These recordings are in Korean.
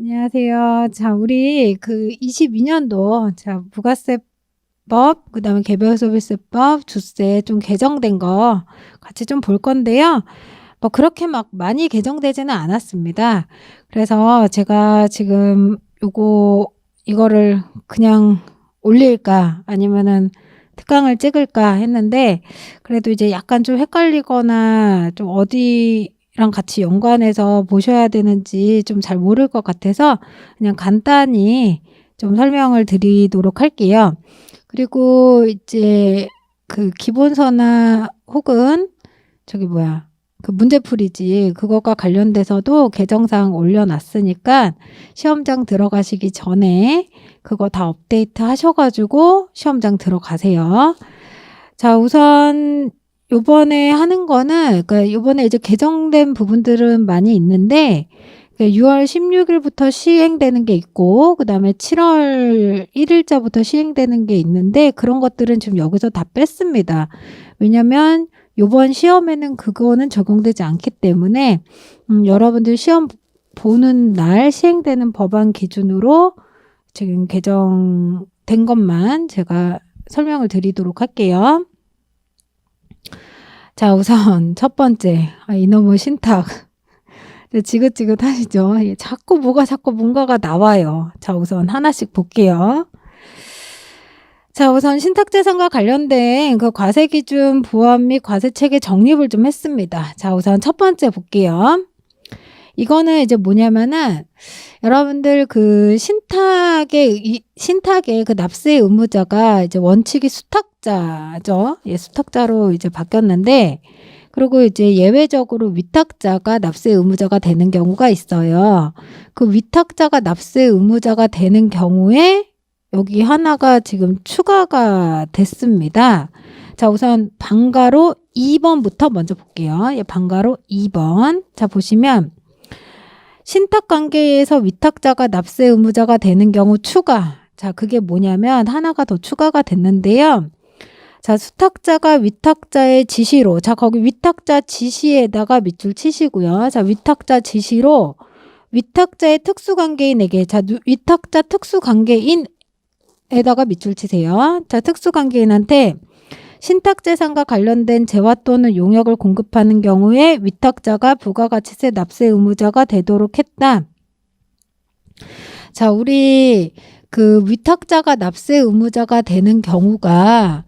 안녕하세요. 자, 우리 그 22년도 자, 부가세법, 그다음에 개별 소비세법, 주세 좀 개정된 거 같이 좀 볼 건데요. 뭐 그렇게 막 많이 개정되지는 않았습니다. 그래서 제가 지금 요거 이거를 그냥 올릴까 아니면은 특강을 찍을까 했는데 그래도 이제 약간 좀 헷갈리거나 좀 어디 랑 같이 연관해서 보셔야 되는지 좀 잘 모를 것 같아서 그냥 간단히 좀 설명을 드리도록 할게요. 그리고 이제 그 기본서나 혹은 저기 뭐야 그 문제풀이지 그것과 관련돼서도 개정사항 올려놨으니까 시험장 들어가시기 전에 그거 다 업데이트 하셔가지고 시험장 들어가세요. 자 우선 요번에 하는 거는 그러니까 요번에 이제 개정된 부분들은 많이 있는데 6월 16일부터 시행되는 게 있고 그다음에 7월 1일자부터 시행되는 게 있는데 그런 것들은 지금 여기서 다 뺐습니다. 왜냐면 요번 시험에는 그거는 적용되지 않기 때문에 음, 여러분들 시험 보는 날 시행되는 법안 기준으로 지금 개정된 것만 제가 설명을 드리도록 할게요. 자, 우선 첫 번째 아, 이놈의 신탁. 지긋지긋하시죠? 예, 자꾸 뭐가 자꾸 뭔가가 나와요. 자, 우선 하나씩 볼게요. 자, 우선 신탁재산과 관련된 그 과세 기준 보완 및 과세 체계 정립을 좀 했습니다. 자, 우선 첫 번째 볼게요. 이거는 이제 뭐냐면은 여러분들 그 신탁의 이, 신탁의 그 납세 의무자가 이제 원칙이 수탁자죠. 예, 수탁자로 이제 바뀌었는데 그리고 이제 예외적으로 위탁자가 납세 의무자가 되는 경우가 있어요. 그 위탁자가 납세 의무자가 되는 경우에 여기 하나가 지금 추가가 됐습니다. 자, 우선 방가로 2번부터 먼저 볼게요. 예, 방가로 2번. 자, 보시면 신탁 관계에서 위탁자가 납세 의무자가 되는 경우 추가. 자, 그게 뭐냐면 하나가 더 추가가 됐는데요. 자, 수탁자가 위탁자의 지시로, 자, 거기 위탁자 지시에다가 밑줄 치시고요. 자, 위탁자 지시로 위탁자의 특수관계인에게, 자, 위탁자 특수관계인에다가 밑줄 치세요. 자, 특수관계인한테 신탁재산과 관련된 재화 또는 용역을 공급하는 경우에 위탁자가 부가가치세 납세 의무자가 되도록 했다. 자, 우리 그 위탁자가 납세 의무자가 되는 경우가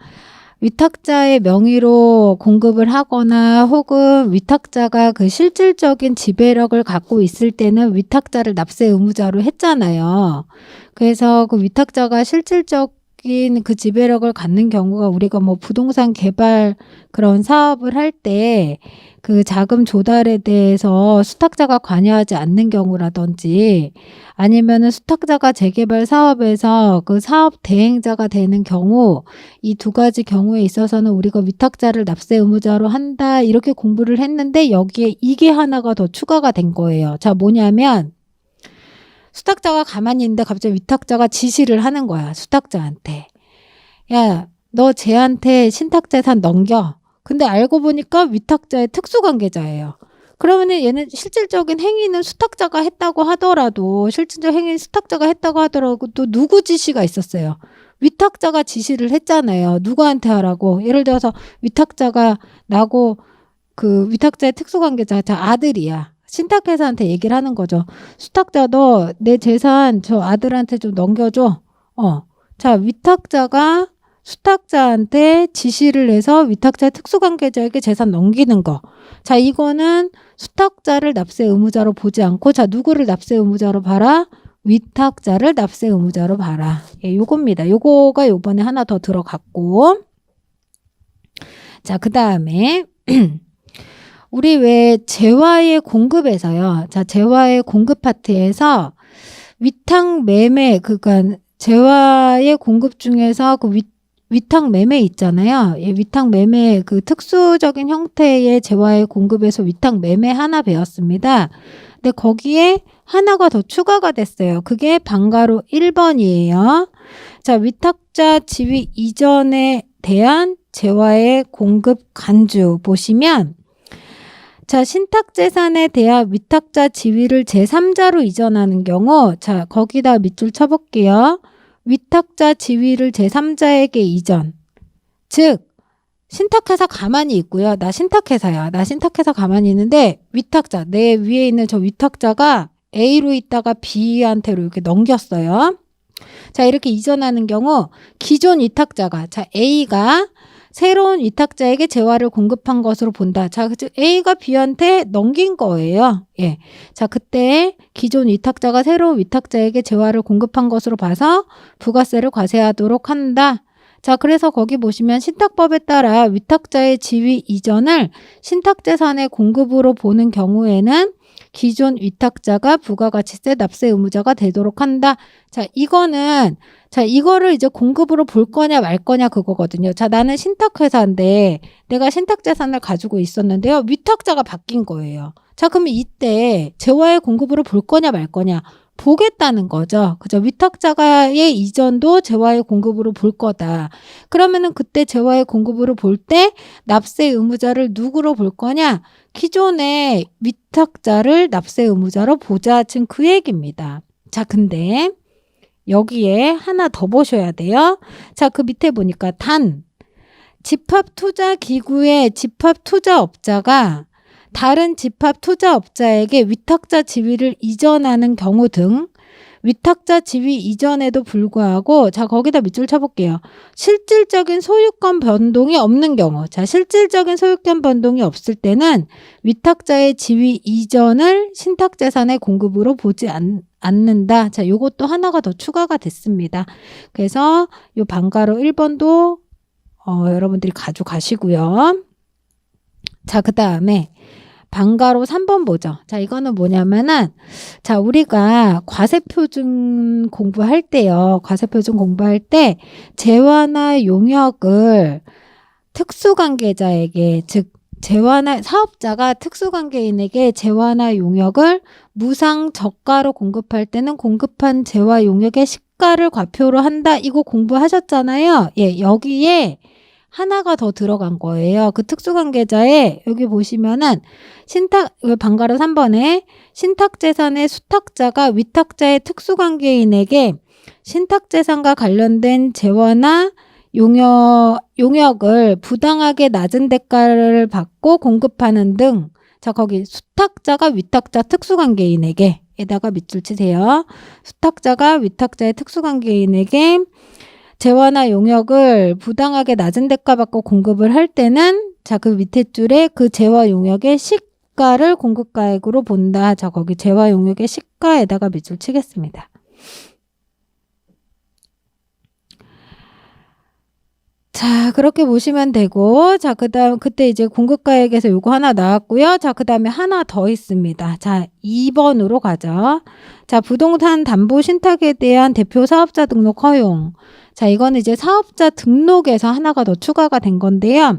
위탁자의 명의로 공급을 하거나 혹은 위탁자가 그 실질적인 지배력을 갖고 있을 때는 위탁자를 납세 의무자로 했잖아요. 그래서 그 위탁자가 실질적 인 그 지배력을 갖는 경우가 우리가 뭐 부동산 개발 그런 사업을 할 때 그 자금 조달에 대해서 수탁자가 관여하지 않는 경우라든지 아니면은 수탁자가 재개발 사업에서 그 사업 대행자가 되는 경우 이 두 가지 경우에 있어서는 우리가 위탁자를 납세 의무자로 한다 이렇게 공부를 했는데 여기에 이게 하나가 더 추가가 된 거예요. 자, 뭐냐면 수탁자가 가만히 있는데 갑자기 위탁자가 지시를 하는 거야. 수탁자한테. 야, 너 쟤한테 신탁재산 넘겨. 근데 알고 보니까 위탁자의 특수관계자예요. 그러면은 얘는 실질적인 행위는 수탁자가 했다고 하더라도 실질적 행위는 수탁자가 했다고 하더라도 또 누구 지시가 있었어요. 위탁자가 지시를 했잖아요. 누구한테 하라고. 예를 들어서 위탁자가 나고 그 위탁자의 특수관계자 자 아들이야. 신탁회사한테 얘기를 하는 거죠. 수탁자 너내 재산 저 아들한테 좀 넘겨줘. 어. 자 위탁자가 수탁자한테 지시를 해서 위탁자의 특수관계자에게 재산 넘기는 거. 자, 이거는 수탁자를 납세 의무자로 보지 않고, 자, 누구를 납세 의무자로 봐라? 위탁자를 납세 의무자로 봐라. 예, 요겁니다. 요거가 요번에 하나 더 들어갔고. 자, 그 다음에, 우리 왜 재화의 공급에서요. 자, 재화의 공급 파트에서 위탁 매매, 그니까 재화의 공급 중에서 그 위, 위탁 매매 있잖아요. 예, 위탁 매매 그 특수적인 형태의 재화의 공급에서 위탁 매매 하나 배웠습니다. 근데 거기에 하나가 더 추가가 됐어요. 그게 방가로 1번이에요. 자, 위탁자 지위 이전에 대한 재화의 공급 간주 보시면 자, 신탁재산에 대한 위탁자 지위를 제3자로 이전하는 경우, 자, 거기다 밑줄 쳐볼게요. 위탁자 지위를 제3자에게 이전. 즉, 신탁해서 가만히 있고요. 나 신탁해서야. 나 신탁해서 가만히 있는데, 위탁자, 내 위에 있는 저 위탁자가 A로 있다가 B한테로 이렇게 넘겼어요. 자, 이렇게 이전하는 경우, 기존 위탁자가, 자, A가 새로운 위탁자에게 재화를 공급한 것으로 본다. 자, 즉 A가 B한테 넘긴 거예요. 예. 자, 그때 기존 위탁자가 새로운 위탁자에게 재화를 공급한 것으로 봐서 부가세를 과세하도록 한다. 자, 그래서 거기 보시면 신탁법에 따라 위탁자의 지위 이전을 신탁재산의 공급으로 보는 경우에는 기존 위탁자가 부가가치세 납세 의무자가 되도록 한다. 자, 이거는 자, 이거를 이제 공급으로 볼 거냐 말 거냐 그거거든요. 자, 나는 신탁회사인데 내가 신탁재산을 가지고 있었는데요. 위탁자가 바뀐 거예요. 자, 그러면 이때 재화의 공급으로 볼 거냐 말 거냐 보겠다는 거죠. 그죠? 위탁자가의 이전도 재화의 공급으로 볼 거다. 그러면은 그때 재화의 공급으로 볼 때 납세 의무자를 누구로 볼 거냐? 기존의 위탁자를 납세 의무자로 보자. 지금 그 얘기입니다. 자, 근데 여기에 하나 더 보셔야 돼요. 자, 그 밑에 보니까 단 집합 투자 기구의 집합 투자업자가 다른 집합 투자업자에게 위탁자 지위를 이전하는 경우 등 위탁자 지위 이전에도 불구하고 자 거기다 밑줄 쳐볼게요. 실질적인 소유권 변동이 없는 경우 자 실질적인 소유권 변동이 없을 때는 위탁자의 지위 이전을 신탁재산의 공급으로 보지 않, 않는다. 자 요것도 하나가 더 추가가 됐습니다. 그래서 요 방가로 1번도 어, 여러분들이 가져가시고요. 자, 그 다음에 방가로 3번 보죠. 자, 이거는 뭐냐면은, 자, 우리가 과세표준 공부할 때요. 과세표준 공부할 때, 재화나 용역을 특수관계자에게, 즉, 재화나, 사업자가 특수관계인에게 재화나 용역을 무상 저가로 공급할 때는 공급한 재화 용역의 시가를 과표로 한다. 이거 공부하셨잖아요. 예, 여기에 하나가 더 들어간 거예요. 그 특수관계자에 여기 보시면은 신탁 방가로 3번에 신탁재산의 수탁자가 위탁자의 특수관계인에게 신탁재산과 관련된 재화나 용역, 용역을 부당하게 낮은 대가를 받고 공급하는 등, 자, 거기 수탁자가 위탁자 특수관계인에게, 에다가 밑줄 치세요. 수탁자가 위탁자의 특수관계인에게 재화나 용역을 부당하게 낮은 대가 받고 공급을 할 때는 자, 그 밑에 줄에 그 재화 용역의 시가를 공급가액으로 본다. 자, 거기 재화 용역의 시가에다가 밑줄 치겠습니다. 자, 그렇게 보시면 되고, 자, 그 다음, 그때 이제 공급가액에서 요거 하나 나왔고요. 자, 그 다음에 하나 더 있습니다. 자, 2번으로 가죠. 자, 부동산 담보 신탁에 대한 대표 사업자 등록 허용. 자, 이거는 이제 사업자 등록에서 하나가 더 추가가 된 건데요.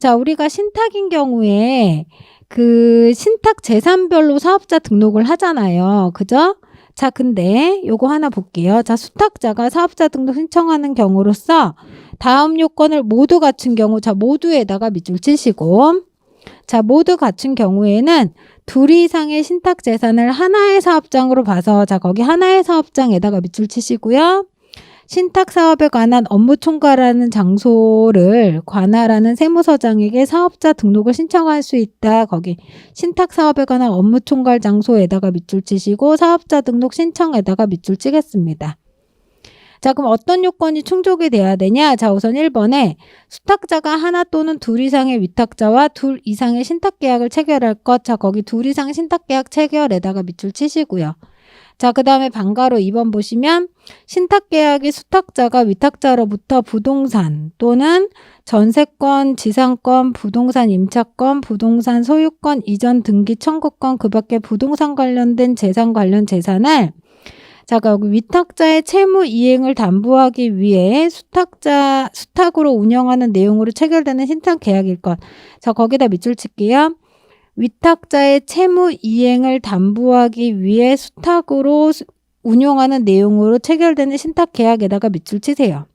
자, 우리가 신탁인 경우에 그 신탁 재산별로 사업자 등록을 하잖아요. 그죠? 자, 근데 요거 하나 볼게요. 자, 수탁자가 사업자 등록 신청하는 경우로서 다음 요건을 모두 갖춘 경우, 자, 모두에다가 밑줄 치시고, 자, 모두 갖춘 경우에는 둘 이상의 신탁 재산을 하나의 사업장으로 봐서, 자, 거기 하나의 사업장에다가 밑줄 치시고요. 신탁 사업에 관한 업무 총괄하는 장소를 관할하는 세무서장에게 사업자 등록을 신청할 수 있다. 거기 신탁 사업에 관한 업무 총괄 장소에다가 밑줄 치시고 사업자 등록 신청에다가 밑줄 치겠습니다. 자, 그럼 어떤 요건이 충족이 돼야 되냐? 자, 우선 1번에 수탁자가 하나 또는 둘 이상의 위탁자와 둘 이상의 신탁 계약을 체결할 것. 자, 거기 둘 이상 신탁 계약 체결에다가 밑줄 치시고요. 자, 그 다음에 방가로 2번 보시면 신탁계약이 수탁자가 위탁자로부터 부동산 또는 전세권, 지상권, 부동산 임차권, 부동산 소유권, 이전 등기 청구권, 그 밖에 부동산 관련된 재산 관련 재산을 자, 여기 위탁자의 채무 이행을 담보하기 위해 수탁자, 수탁으로 운영하는 내용으로 체결되는 신탁 계약일 것. 자, 거기다 밑줄 칠게요. 위탁자의 채무 이행을 담보하기 위해 수탁으로 운용하는 내용으로 체결되는 신탁 계약에다가 밑줄 치세요.